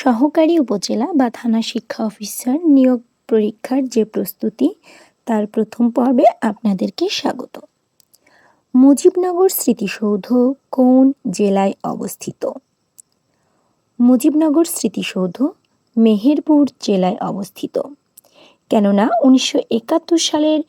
সহকারী উপজেলা বা থানা শিক্ষা অফিসার নিয়োগ পরীক্ষার যে প্রস্তুতি, তার প্রথম পর্বে আপনাদেরকে স্বাগত। মুজিবনগর স্মৃতিসৌধ কোন জেলায় অবস্থিত? মুজিবনগর স্মৃতিসৌধ মেহেরপুর জেলায় অবস্থিত। কেননা উনিশশো একাত্তর সালের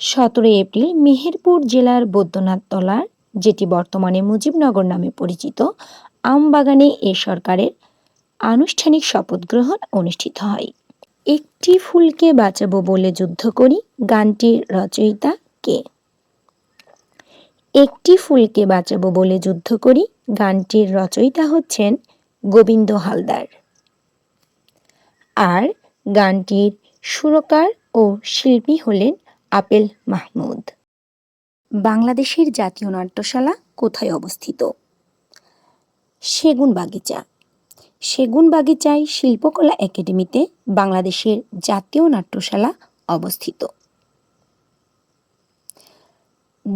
সতেরোই এপ্রিল মেহেরপুর জেলার বৈদ্যনাথ তলার, যেটি বর্তমানে মুজিবনগর নামে পরিচিত, আমবাগানে এ সরকারের আনুষ্ঠানিক শপথ গ্রহণ অনুষ্ঠিত হয়। একটি ফুলকে বাঁচাবো বলে যুদ্ধ করি, গানটির রচয়িতা কে? একটি ফুলকে বাঁচাবো বলে যুদ্ধ করি, গানটির রচয়িতা হচ্ছেন গোবিন্দ হালদার। আর গানটির সুরকার ও শিল্পী হলেন আপেল মাহমুদ। বাংলাদেশের জাতীয় নাট্যশালা কোথায় অবস্থিত? সেগুন বাগিচা সেগুন বাগিচায় শিল্পকলা একাডেমিতে বাংলাদেশের জাতীয় নাট্যশালা অবস্থিত।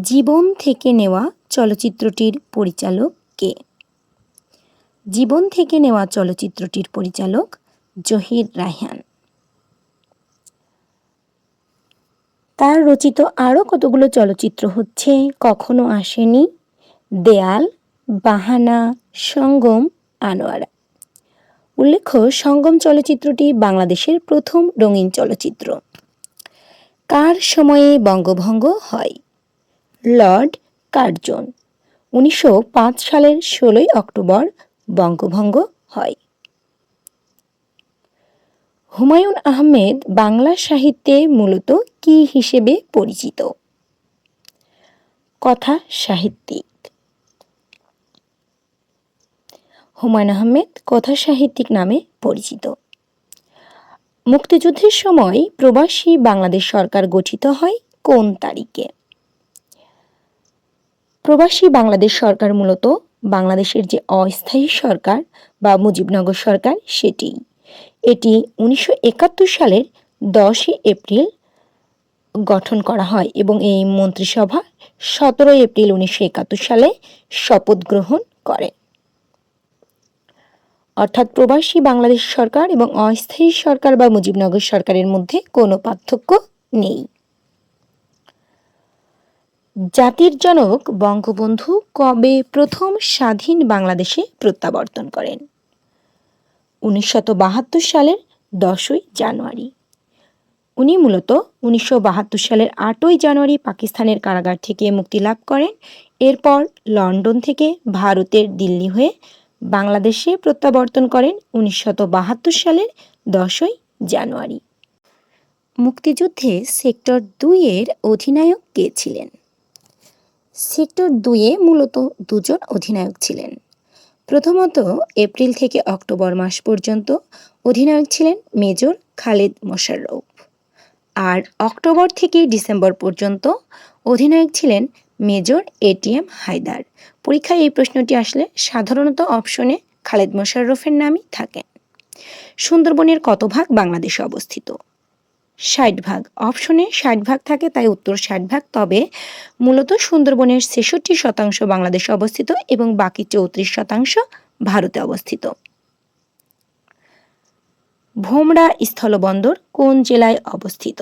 জীবন থেকে নেওয়া চলচ্চিত্রটির পরিচালক কে? জীবন থেকে নেওয়া চলচ্চিত্রটির পরিচালক জহির রায়হান। তার রচিত আরও কতগুলো চলচ্চিত্র হচ্ছে কখনো আসেনি? দেয়াল, বাহানা, সঙ্গম, আনোয়ারা। উল্লেখ্য, সঙ্গম চলচ্চিত্রটি বাংলাদেশের প্রথম রঙিন চলচ্চিত্র। কার সময়ে বঙ্গভঙ্গ হয়? লর্ড কার্জন, উনিশশো পাঁচ সালের ষোলোই অক্টোবর বঙ্গভঙ্গ হয়। হুমায়ুন আহমেদ বাংলা সাহিত্যে মূলত কি হিসেবে পরিচিত? কথা সাহিত্যিক হুমায়ুন আহমেদ কথা সাহিত্যিক নামে পরিচিত। মুক্তিযুদ্ধের সময় প্রবাসী বাংলাদেশ সরকার গঠিত হয় কোন তারিখে? প্রবাসী বাংলাদেশ সরকার মূলত বাংলাদেশের যে অস্থায়ী সরকার বা মুজিবনগর সরকার সেটি। এটি উনিশশো একাত্তর সালের দশই এপ্রিল গঠন করা হয় এবং এই মন্ত্রিসভা সতেরোই এপ্রিল উনিশশো একাত্তর সালে শপথ গ্রহণ করে। অর্থাৎ প্রবাসী বাংলাদেশ সরকার এবং অস্থায়ী সরকার বা মুজিবনগর সরকারের মধ্যে কোনো পার্থক্য নেই। জাতির জনক বঙ্গবন্ধু কবে প্রথম স্বাধীন বাংলাদেশে প্রত্যাবর্তন করেন? উনিশশত সালের দশই জানুয়ারি। উনি মূলত উনিশশো বাহাত্তর সালের আটই জানুয়ারি পাকিস্তানের কারাগার থেকে মুক্তি লাভ করেন। এরপর লন্ডন থেকে ভারতের দিল্লি হয়ে বাংলাদেশে প্রত্যাবর্তন করেন উনিশশত সালের দশই জানুয়ারি। মুক্তিযুদ্ধে সেক্টর দুইয়ের অধিনায়ক কে ছিলেন? সেক্টর দুইয়ে মূলত দুজন অধিনায়ক ছিলেন। প্রথমত এপ্রিল থেকে অক্টোবর মাস পর্যন্ত অধিনায়ক ছিলেন মেজর খালেদ মোশাররফ। আর অক্টোবর থেকে ডিসেম্বর পর্যন্ত অধিনায়ক ছিলেন মেজর এটিএম হায়দার। পরীক্ষায় এই প্রশ্নটি আসলে সাধারণত অপশনে খালেদ মোশাররফের নামই থাকে। সুন্দরবনের কত ভাগ বাংলাদেশে অবস্থিত? ষাট ভাগ। অপশনে ষাট ভাগ থাকে, তাই উত্তর ষাট ভাগ। তবে মূলত সুন্দরবনের ছেষট্টি শতাংশ বাংলাদেশে অবস্থিত এবং বাকি চৌত্রিশ শতাংশ ভারতে অবস্থিত। ভোমরা স্থলবন্দর কোন জেলায় অবস্থিত?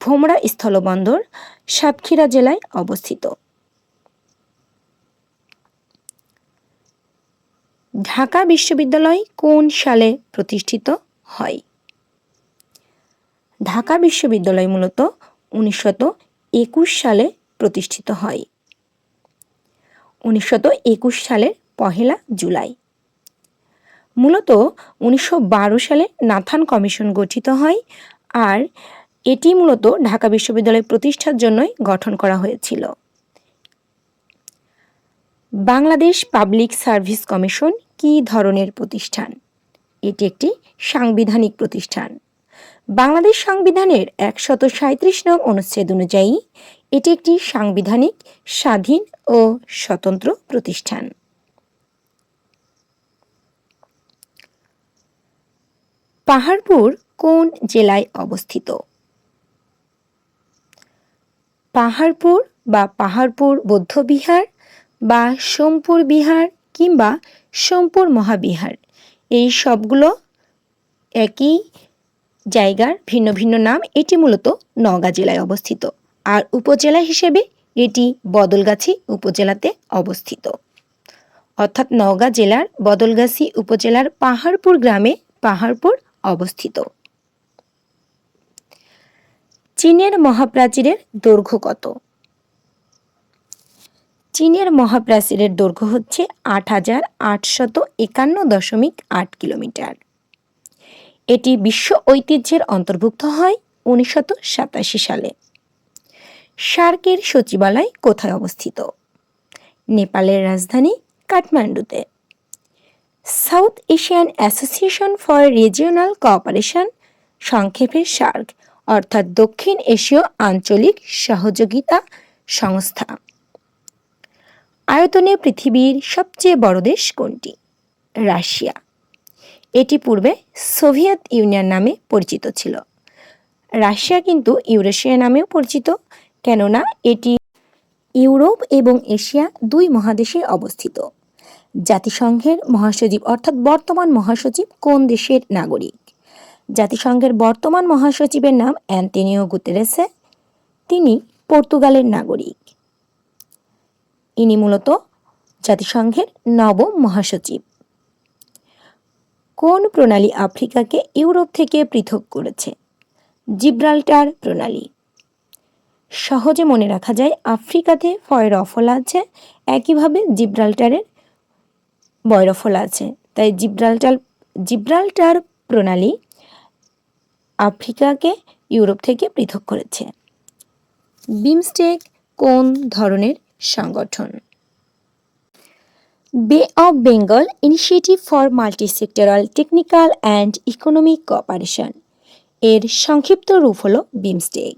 ভোমরা স্থলবন্দর সাতক্ষীরা জেলায় অবস্থিত। ঢাকা বিশ্ববিদ্যালয় কোন সালে প্রতিষ্ঠিত হয়? ঢাকা বিশ্ববিদ্যালয় মূলত উনিশশত একুশ সালে প্রতিষ্ঠিত হয়। উনিশশত একুশ সালের পহেলা জুলাই। মূলত উনিশশো বারো সালে নাথান কমিশন গঠিত হয় আর এটি মূলত ঢাকা বিশ্ববিদ্যালয় প্রতিষ্ঠার জন্যই গঠন করা হয়েছিল। বাংলাদেশ পাবলিক সার্ভিস কমিশন কি ধরনের প্রতিষ্ঠান? এটি একটি সাংবিধানিক প্রতিষ্ঠান। বাংলাদেশ সংবিধানের একশত সাঁত্রিশ নং অনুচ্ছেদ অনুযায়ী, এটি একটি সাংবিধানিক, স্বাধীন ও স্বতন্ত্র প্রতিষ্ঠান। পাহাড়পুর কোন জেলায় অবস্থিত? পাহাড়পুর বা পাহাড়পুর বৌদ্ধবিহার বা সোমপুর বিহার কিংবা সোমপুর মহাবিহার। এই সবগুলো একই জায়গার ভিন্ন ভিন্ন নাম। এটি মূলত নওগাঁ জেলায় অবস্থিত। আর উপজেলা হিসেবে এটি বদলগাছি উপজেলাতে অবস্থিত। অর্থাৎ নওগাঁ জেলার বদলগাছি উপজেলার পাহাড়পুর গ্রামে পাহাড়পুর অবস্থিত। চীনের মহাপ্রাচীরের দৈর্ঘ্য কত? চীনের মহাপ্রাচীরের দৈর্ঘ্য হচ্ছে আট হাজার আটশত একান্ন দশমিক আট কিলোমিটার। এটি বিশ্ব ঐতিহ্যের অন্তর্ভুক্ত হয় উনিশশত সাতাশি সালে। সার্কের সচিবালয় কোথায় অবস্থিত? নেপালের রাজধানী কাঠমান্ডুতে। South Asian association for regional cooperation, সংক্ষেপে সার্ক অর্থাৎ দক্ষিণ এশীয় আঞ্চলিক সহযোগিতা সংস্থা। আয়তনে পৃথিবীর সবচেয়ে বড় দেশ কোনটি? রাশিয়া। এটি পূর্বে সোভিয়েত ইউনিয়ন নামে পরিচিত ছিল। রাশিয়া কিন্তু ইউরেশিয়া নামেও পরিচিত, কেননা এটি ইউরোপ এবং এশিয়া দুই মহাদেশে অবস্থিত। জাতিসংঘের মহাসচিব অর্থাৎ বর্তমান মহাসচিব কোন দেশের নাগরিক? জাতিসংঘের বর্তমান মহাসচিবের নাম অ্যান্টনিও গুতেরেসে। তিনি পর্তুগালের নাগরিক। ইনি মূলত জাতিসংঘের নবম মহাসচিব। কোন প্রণালী আফ্রিকাকে ইউরোপ থেকে পৃথক করেছে? জিব্রাল্টার প্রণালী। সহজে মনে রাখা যায়, আফ্রিকাতে ফয়রফলা আছে, একইভাবে জিব্রাল্টারের বয়রফলা আছে। তাই জিব্রাল্টার জিব্রাল্টার প্রণালী আফ্রিকাকে ইউরোপ থেকে পৃথক করেছে। বিমস্টেক কোন ধরনের সংগঠন। Bay of Bengal initiative for multisectoral technical and economic cooperation এর সংক্ষিপ্ত রূপ হল বিমস্টেক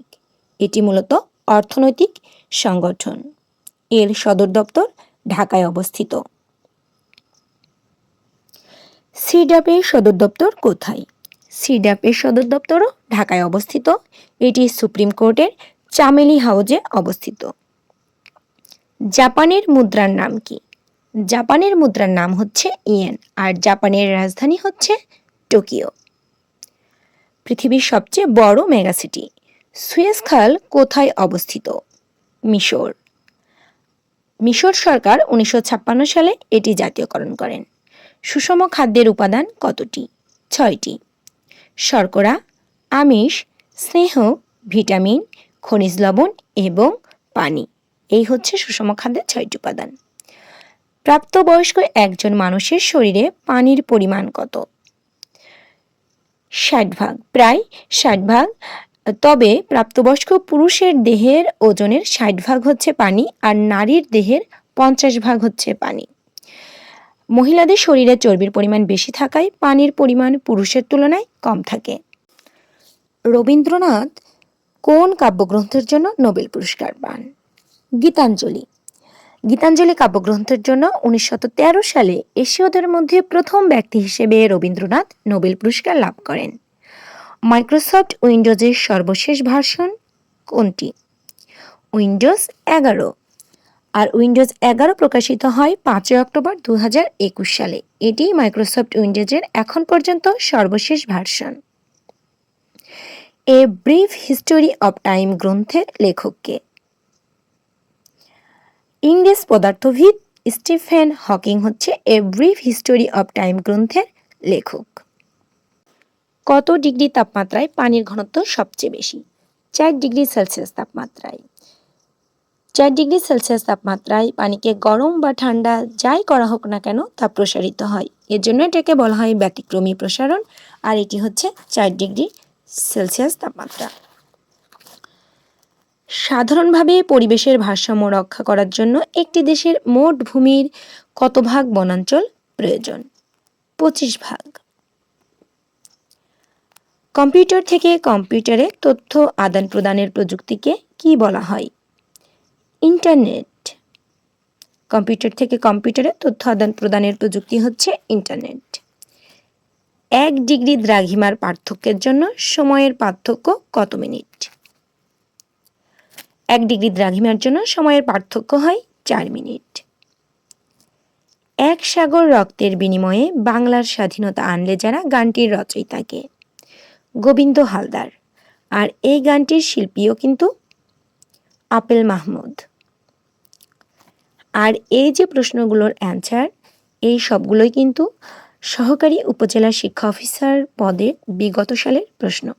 এটি মূলত অর্থনৈতিক সংগঠন। এর সদর দপ্তর ঢাকায় অবস্থিত। সিডাপের সদর দপ্তর কোথায়? সিডাপের সদর দপ্তরও ঢাকায় অবস্থিত। এটি সুপ্রিম কোর্টের চামেলি হাউজে অবস্থিত। জাপানের মুদ্রার নাম কি? জাপানের মুদ্রার নাম হচ্ছে ইয়েন, আর জাপানের রাজধানী হচ্ছে টোকিও। পৃথিবীর সবচেয়ে বড় মেগাসিটি সুয়েজ খাল কোথায় অবস্থিত? মিশর। মিশর সরকার উনিশশো ছাপ্পান্ন সালে এটি জাতীয়করণ করেন। সুষম খাদ্যের উপাদান কতটি? ছয়টি। শর্করা, আমিষ, স্নেহ, ভিটামিন, খনিজ লবণ এবং পানি। এই হচ্ছে সুষম খাদ্যের ছয়টি উপাদান। প্রাপ্তবয়স্ক একজন মানুষের শরীরে পানির পরিমাণ কত? ষাট ভাগ। প্রায় ষাট ভাগ। তবে প্রাপ্তবয়স্ক পুরুষের দেহের ওজনের ষাট ভাগ হচ্ছে পানি আর নারীর দেহের পঞ্চাশ ভাগ হচ্ছে পানি। মহিলাদের শরীরে চর্বির পরিমাণ বেশি থাকায় পানির পরিমাণ পুরুষের তুলনায় কম থাকে। রবীন্দ্রনাথ কোন কাব্যগ্রন্থের জন্য নোবেল পুরস্কার পান? গীতাঞ্জলি। গীতাঞ্জলি কাব্যগ্রন্থের জন্য উনিশশো তেরো সালে এশীয়দের মধ্যে প্রথম ব্যক্তি হিসেবে রবীন্দ্রনাথ নোবেল পুরস্কার লাভ করেন। মাইক্রোসফট উইন্ডোজের সর্বশেষ ভার্সন কোনটি? উইন্ডোজ এগারো। আর উইন্ডোজ এগারো প্রকাশিত হয় পাঁচই অক্টোবর দু হাজার একুশ সালে। এটি মাইক্রোসফট উইন্ডোজের এখন পর্যন্ত সর্বশেষ version. A brief history of time গ্রন্থের লেখককে ইংরেজ পদার্থবিদ স্টিফেন হকিং হচ্ছে A brief history of time গ্রন্থের লেখক। কত ডিগ্রি তাপমাত্রায় পানির ঘনত্ব সবচেয়ে বেশি? চার ডিগ্রি সেলসিয়াস তাপমাত্রায়। চার ডিগ্রি সেলসিয়াস তাপমাত্রায় পানিকে গরম বা ঠান্ডা যাই করা হোক না কেন তা প্রসারিত হয়। এর জন্য এটাকে বলা হয় ব্যতিক্রমী প্রসারণ, আর এটি হচ্ছে চার ডিগ্রি সেলসিয়াস তাপমাত্রা। সাধারণভাবে পরিবেশের ভারসাম্য রক্ষা করার জন্য একটি দেশের মোট ভূমির কত ভাগ বনাঞ্চল প্রয়োজন? পঁচিশ ভাগ। কম্পিউটার থেকে কম্পিউটারে তথ্য আদান প্রদানের প্রযুক্তিকে কি বলা হয়? ইন্টারনেট। কম্পিউটার থেকে কম্পিউটারে তথ্য আদান প্রদানের প্রযুক্তি হচ্ছে ইন্টারনেট। এক ডিগ্রি দ্রাঘিমার পার্থক্যের জন্য সময়ের পার্থক্য কত মিনিট? এক ডিগ্রি দ্রাঘিমার জন্য সময়ের পার্থক্য হয় চার মিনিট। এক সাগর রক্তের বিনিময়ে বাংলার স্বাধীনতা আনলে যারা গানটির রচয়িতাকে। গোবিন্দ হালদার। আর এই গানটির শিল্পীও কিন্তু আপেল মাহমুদ। আর এই যে প্রশ্নগুলোর অ্যান্সার, এই সবগুলোই কিন্তু সহকারী উপজেলা শিক্ষা অফিসার পদে বিগত সালের প্রশ্ন।